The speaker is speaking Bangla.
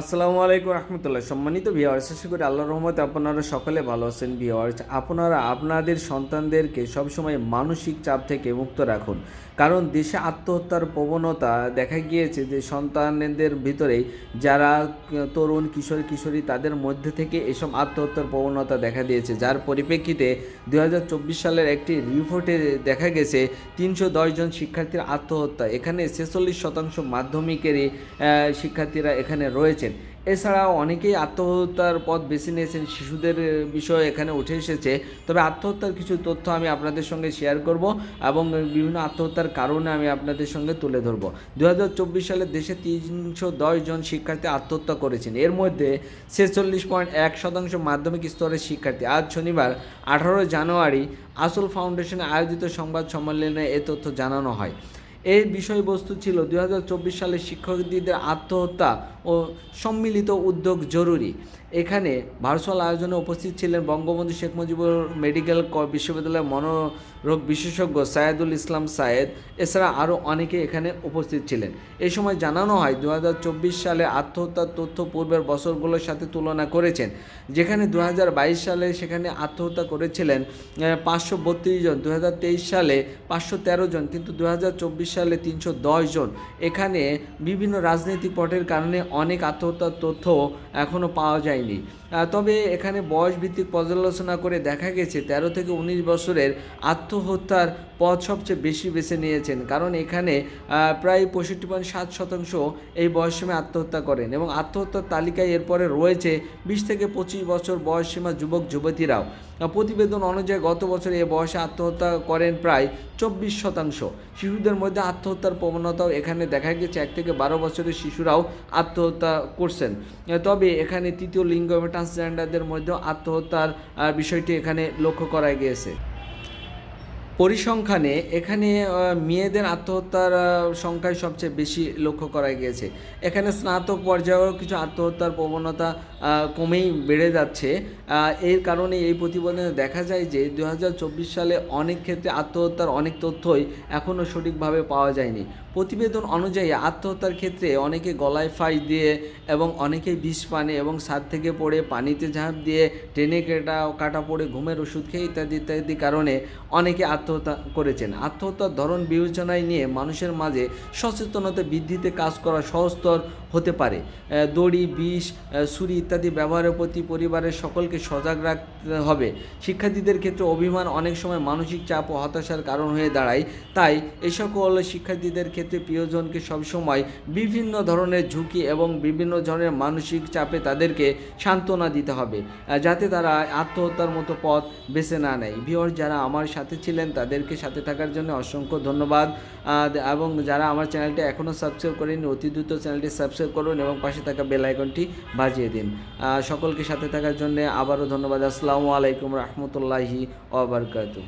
আসসালামু আলাইকুম রহমতুল্লাহ। সম্মানিত ভিওয়ার্স আশা করি আল্লাহর রহমতে আপনারা সকলে ভালো আছেন। ভিওয়ার্স আপনারা আপনাদের সন্তানদেরকে সবসময় মানসিক চাপ থেকে মুক্ত রাখুন। কারণ দেশে আত্মহত্যার প্রবণতা দেখা গিয়েছে যে, সন্তানদের ভিতরেই যারা তরুণ, কিশোর, কিশোরী, তাদের মধ্যে থেকে এসব আত্মহত্যার প্রবণতা দেখা দিয়েছে। যার পরিপ্রেক্ষিতে দু হাজার চব্বিশ সালের একটি রিপোর্টে দেখা গেছে, তিনশো জন শিক্ষার্থীর আত্মহত্যা। এখানে ছেচল্লিশ শতাংশ মাধ্যমিকেরই শিক্ষার্থীরা এখানে রয়েছেন এছাড়াও অনেকেই আত্মহত্যার পথ বেছে নিয়েছেন, শিশুদের বিষয় এখানে উঠে এসেছে। তবে আত্মহত্যার কিছু তথ্য আমি আপনাদের সঙ্গে শেয়ার করব এবং বিভিন্ন আত্মহত্যার কারণে আমি আপনাদের সঙ্গে তুলে ধরব। দুই হাজার চব্বিশ সালে দেশে তিনশো দশ জন শিক্ষার্থী আত্মহত্যা করেছেন। এর মধ্যে ছেচল্লিশ পয়েন্ট এক শতাংশ মাধ্যমিক স্তরের শিক্ষার্থী। আজ শনিবার আঠারো জানুয়ারি আসল ফাউন্ডেশনে আয়োজিত সংবাদ সম্মেলনে এ তথ্য জানানো হয়। এই বিষয়বস্তু ছিল দু হাজার চব্বিশ সালে শিক্ষার্থীদের আত্মহত্যা ও সম্মিলিত উদ্যোগ জরুরি। এখানে ভার্চুয়াল আয়োজনে উপস্থিত ছিলেন বঙ্গবন্ধু শেখ মুজিবুর মেডিকেল বিশ্ববিদ্যালয়ের মনোরোগ বিশেষজ্ঞ সায়েদুল ইসলাম সায়েদ এছাড়া আরও অনেকে এখানে উপস্থিত ছিলেন। এই সময় জানানো হয় দু হাজার চব্বিশ সালে আত্মহত্যার তথ্য পূর্বের বছরগুলোর সাথে তুলনা করেছেন, যেখানে দু হাজার বাইশ সালে সেখানে আত্মহত্যা করেছিলেন পাঁচশো বত্রিশ জন দু হাজার তেইশ সালে পাঁচশো তেরো জন, কিন্তু দু হাজার চব্বিশ সালে তিনশো দশ জন। এখানে বিভিন্ন রাজনৈতিক পটের কারণে অনেক আত্মহত্যার তথ্য এখনও পাওয়া যায়নি। তবে এখানে বয়সভিত্তিক পর্যালোচনা করে দেখা গেছে, তেরো থেকে উনিশ বছরের আত্মহত্যার পথ সবচেয়ে বেশি বেছে নিয়েছেন। কারণ এখানে প্রায় পঁয়ষট্টি পয়েন্ট সাত শতাংশ এই বয়সসীমে আত্মহত্যা করেন এবং আত্মহত্যার তালিকায় এরপরে রয়েছে বিশ থেকে পঁচিশ বছর বয়সসীমা যুবক যুবতীরাও প্রতিবেদন অনুযায়ী গত বছর এ বয়সে আত্মহত্যা করেন প্রায় চব্বিশ শতাংশ। শিশুদের মধ্যে আত্মহত্যার প্রবণতাও এখানে দেখা গেছে। এক থেকে বারো বছরের শিশুরাও আত্মহত্যা করছেন। তবে এখানে তৃতীয় লিঙ্গ এবং ট্রান্সজেন্ডারদের মধ্যেও আত্মহত্যার বিষয়টি এখানে লক্ষ্য করা গিয়েছে। পরিসংখ্যানে এখানে মেয়েদের আত্মহত্যার সংখ্যায় সবচেয়ে বেশি লক্ষ্য করা গিয়েছে। এখানে স্নাতক পর্যায়েও কিছু আত্মহত্যার প্রবণতা কমেই বেড়ে যাচ্ছে। এর কারণে এই প্রতিবেদনে দেখা যায় যে দু হাজার চব্বিশ সালে অনেক ক্ষেত্রে আত্মহত্যার অনেক তথ্যই এখনও সঠিকভাবে পাওয়া যায়নি। প্রতিবেদন অনুযায়ী আত্মহত্যার ক্ষেত্রে অনেকে গলায় ফাঁস দিয়ে এবং অনেকে বিষ পানে এবং ছাদ থেকে পড়ে পানিতে ঝাঁপ দিয়ে ট্রেনে কেটা, কাটা পড়ে ঘুমের ওষুধ খেয়ে ইত্যাদি ইত্যাদি কারণে অনেকে আত্মহত্যা করেছেন। আত্মহত্যার ধরন বিবেচনায় নিয়ে মানুষের মাঝে সচেতনতা বৃদ্ধিতে কাজ করা সহজতর হতে পারে। দড়ি, বিষ ছুরি ইত্যাদি ব্যবহারের প্রতি পরিবারের সকলকে সজাগ রাখতে হবে। শিক্ষার্থীদের ক্ষেত্রে অভিমান অনেক সময় মানসিক চাপ ও হতাশার কারণ হয়ে দাঁড়ায়। তাই এই সকল শিক্ষার্থীদের ক্ষেত্রে প্রিয়জনকে সবসময় বিভিন্ন ধরনের ঝুঁকি এবং বিভিন্ন ধরনের মানসিক চাপে তাদেরকে সান্ত্বনা দিতে হবে যাতে তারা আত্মহত্যার মতো পথ বেছে না নেয়। ভিওর যারা আমার সাথে ছিলেন তাদেরকে সাথে থাকার জন্য অসংখ্য ধন্যবাদ। এবং যারা আমার চ্যানেলটি এখনও সাবস্ক্রাইব করেন, অতি দ্রুত চ্যানেলটি সাবস্ক্রাইব করুন এবং পাশে থাকা বেল আইকনটি বাজিয়ে দিন। সকলকে সাথে থাকার জন্য আবারও ধন্যবাদ। আসসালামু আলাইকুম রহমতুল্লাহি ওবরকাতু